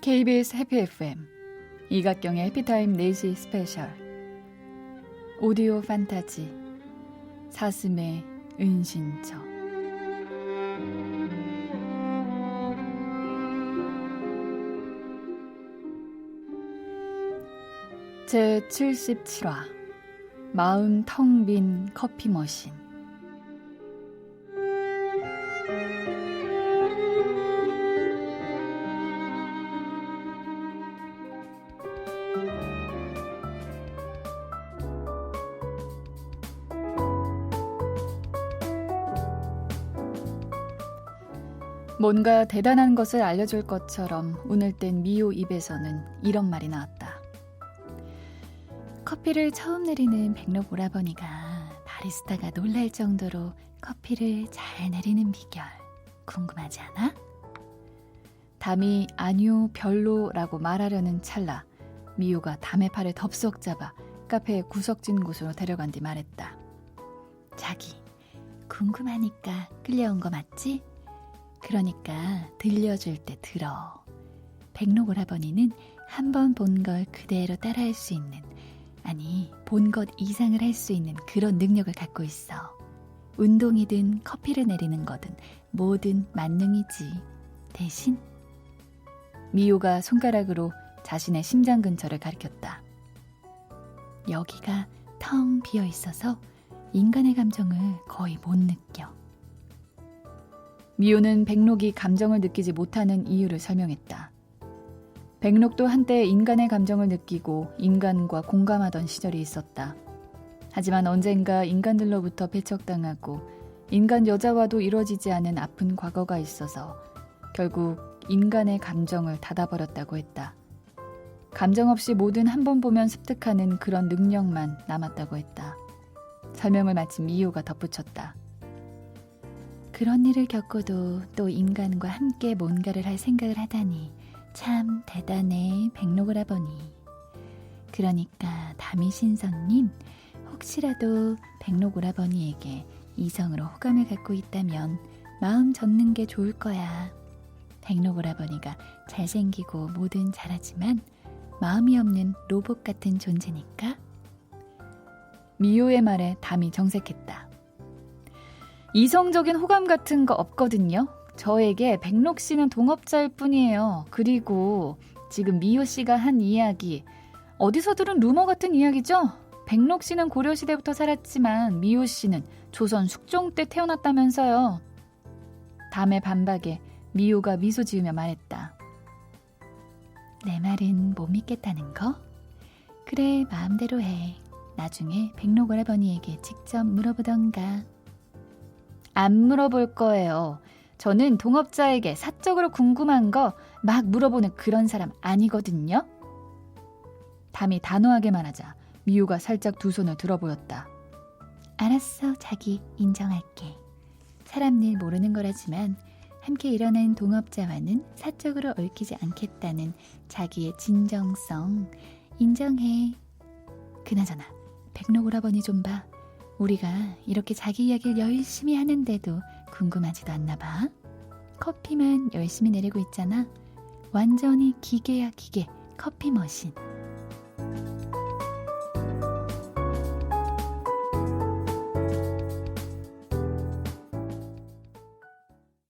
KBS 해피 FM 이각경의 해피타임 4시 스페셜 오디오 판타지 사슴의 은신처. 제 77화 마음 텅 빈 커피 머신 뭔가 대단한 것을 알려줄 것처럼 운을 뗀 미호 입에서는 이런 말이 나왔다. 커피를 처음 내리는 백록 오라버니가 바리스타가 놀랄 정도로 커피를 잘 내리는 비결 궁금하지 않아? 담이 아니요 별로라고 말하려는 찰나 미호가 담의 팔을 덥석 잡아 카페의 구석진 곳으로 데려간 뒤 말했다. 자기 궁금하니까 끌려온 거 맞지? 그러니까 들려줄 때 들어. 백록 오라버니는 한 번 본 걸 그대로 따라할 수 있는, 아니, 본 것 이상을 할 수 있는 그런 능력을 갖고 있어. 운동이든 커피를 내리는 거든 뭐든 만능이지. 대신 미호가 손가락으로 자신의 심장 근처를 가리켰다. 여기가 텅 비어 있어서 인간의 감정을 거의 못 느껴. 미호는 백록이 감정을 느끼지 못하는 이유를 설명했다. 백록도 한때 인간의 감정을 느끼고 인간과 공감하던 시절이 있었다. 하지만 언젠가 인간들로부터 배척당하고 인간 여자와도 이루어지지 않은 아픈 과거가 있어서 결국 인간의 감정을 닫아버렸다고 했다. 감정 없이 뭐든 한 번 보면 습득하는 그런 능력만 남았다고 했다. 설명을 마친 미호가 덧붙였다. 그런 일을 겪고도 또 인간과 함께 뭔가를 할 생각을 하다니 참 대단해 백록오라버니. 그러니까 다미신성님 혹시라도 백록오라버니에게 이성으로 호감을 갖고 있다면 마음 젓는 게 좋을 거야. 백록오라버니가 잘생기고 뭐든 잘하지만 마음이 없는 로봇 같은 존재니까. 미호의 말에 담이 정색했다. 이성적인 호감 같은 거 없거든요. 저에게 백록 씨는 동업자일 뿐이에요. 그리고 지금 미호 씨가 한 이야기 어디서 들은 루머 같은 이야기죠? 백록 씨는 고려 시대부터 살았지만 미호 씨는 조선 숙종 때 태어났다면서요. 담의 반박에 미호가 미소 지으며 말했다. 내 말은 못 믿겠다는 거? 그래 마음대로 해. 나중에 백록 오라버니에게 직접 물어보던가. 안 물어볼 거예요. 저는 동업자에게 사적으로 궁금한 거 막 물어보는 그런 사람 아니거든요. 담이 단호하게 말하자 미호가 살짝 두 손을 들어 보였다. 알았어, 자기 인정할게. 사람 일 모르는 거라지만 함께 일어난 동업자와는 사적으로 얽히지 않겠다는 자기의 진정성 인정해. 그나저나 백록 오라버니 좀 봐. 우리가 이렇게 자기 이야기를 열심히 하는데도 궁금하지도 않나 봐. 커피만 열심히 내리고 있잖아. 완전히 기계야 기계 커피 머신.